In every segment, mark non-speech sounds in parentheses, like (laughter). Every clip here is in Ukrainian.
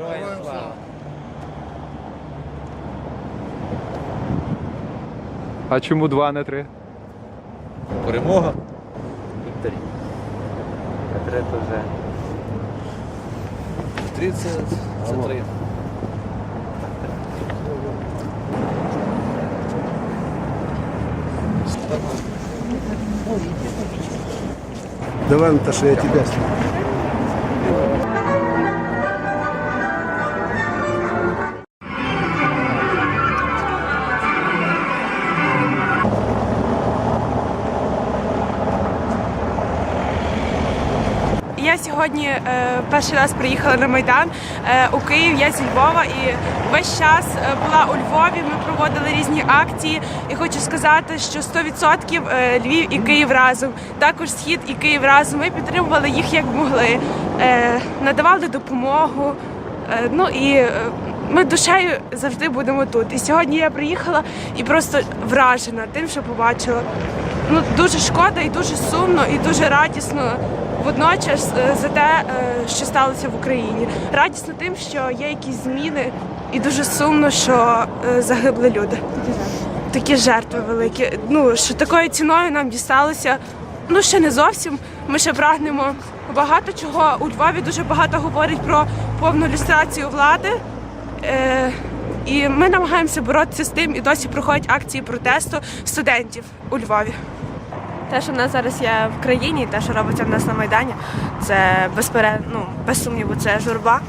Героям слава. А чому два, не три? Перемога. Вікторі. А три то вже. Три це, це три. Давай, Наташа, я тебя сниму. Я сьогодні е, перший раз приїхала на Майдан е, у Київ. Я зі Львова і весь час е, була у Львові. Ми проводили різні акції. І хочу сказати, що 100% е, Львів і Київ разом, також схід і Київ разом. Ми підтримували їх як могли, е, надавали допомогу. Е, ну і е, ми душею завжди будемо тут. І сьогодні я приїхала і просто вражена тим, що побачила. Ну дуже шкода і дуже сумно, і дуже радісно водночас е, за те, е, що сталося в Україні. Радісно тим, що є якісь зміни, і дуже сумно, що е, загибли люди. Такі жертви великі. Ну що такою ціною нам дісталося. Ну ще не зовсім. Ми ще прагнемо багато чого. У Львові дуже багато говорять про повну люстрацію влади. І ми намагаємося боротися з тим, і досі проходять акції протесту студентів у Львові. Те, що в нас зараз є в країні, те, що робиться в нас на Майдані, це безпере... ну, без сумніву, це журба.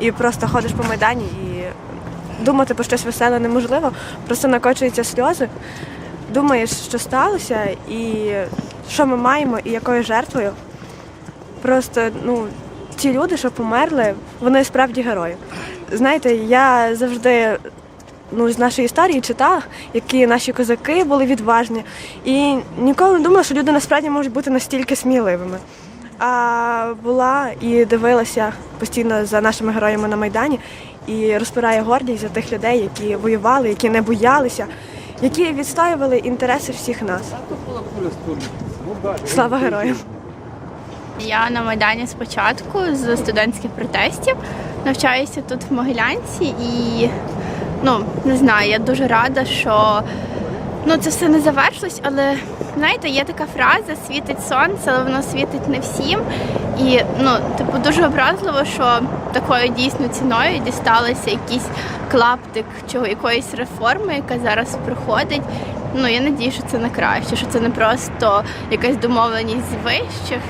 І просто ходиш по Майдані і думати про щось веселе неможливо. Просто накочуються сльози, думаєш, що сталося, і що ми маємо, і якою жертвою. Просто ну, ті люди, що померли, вони справді герої. Знаєте, я завжди ну, з нашої історії читала, які наші козаки були відважні. І ніколи не думала, що люди насправді можуть бути настільки сміливими. А була і дивилася постійно за нашими героями на Майдані і розпирає гордість за тих людей, які воювали, які не боялися, які відстоювали інтереси всіх нас. Слава героям! Я на Майдані спочатку з студентських протестів навчаюся тут в Могилянці і ну не знаю, я дуже рада, що ну це все не завершилось, але знаєте, є така фраза світить сонце, але воно світить не всім. І ну, типу, дуже образливо, що такою дійсно ціною дісталося якийсь клаптик чого якоїсь реформи, яка зараз проходить. Ну я надію, що це на краще, що це не просто якась домовленість з вищих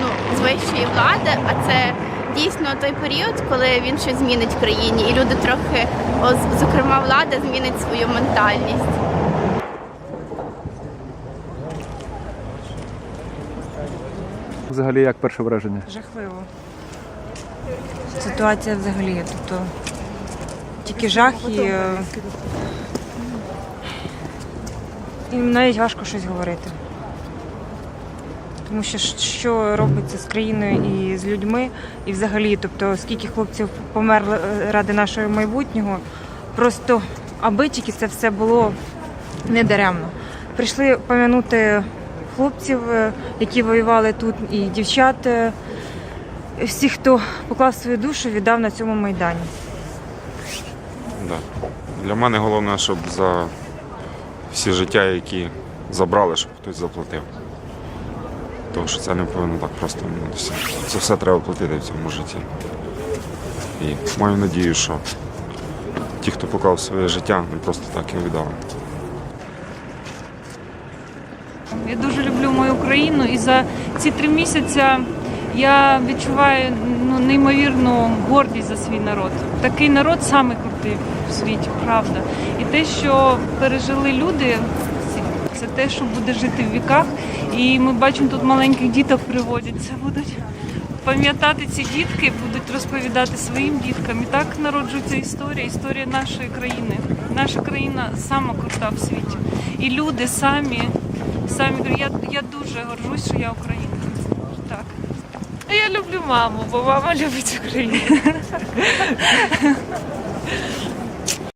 ну, з вищої влади, а це дійсно той період, коли він щось змінить в країні, і люди трохи, зокрема, влада змінить свою ментальність. Взагалі, як перше враження? Жахливо. Ситуація взагалі, тобто тільки жах і, е, і навіть важко щось говорити. Тому що що робиться з країною і з людьми, і взагалі, тобто скільки хлопців померли е, ради нашого майбутнього, просто аби тільки це все було недаремно. Прийшли пом'янути хлопців, е, які воювали тут, і дівчат, е, всіх, хто поклав свою душу, віддав на цьому майдані. Да. Для мене головне, щоб за всі життя, які забрали, щоб хтось заплатив. Тому що це не повинно так просто минутися. Це все треба платити в цьому житті. І маю надію, що ті, хто поклав своє життя, не просто так його віддали. Я дуже люблю мою країну, і за ці три місяці я відчуваю ну, неймовірну гордість за свій народ. Такий народ самий крутий в світі, правда. І те, що пережили люди, це те, що буде жити в віках. І ми бачимо тут маленьких діток приводять. Це будуть пам'ятати ці дітки, будуть розповідати своїм діткам. І так народжується історія, історія нашої країни. Наша країна сама крута в світі. І люди самі, самі я, я дуже горжусь, що я українка. Так. Я люблю маму, бо мама любить Україну. (laughs)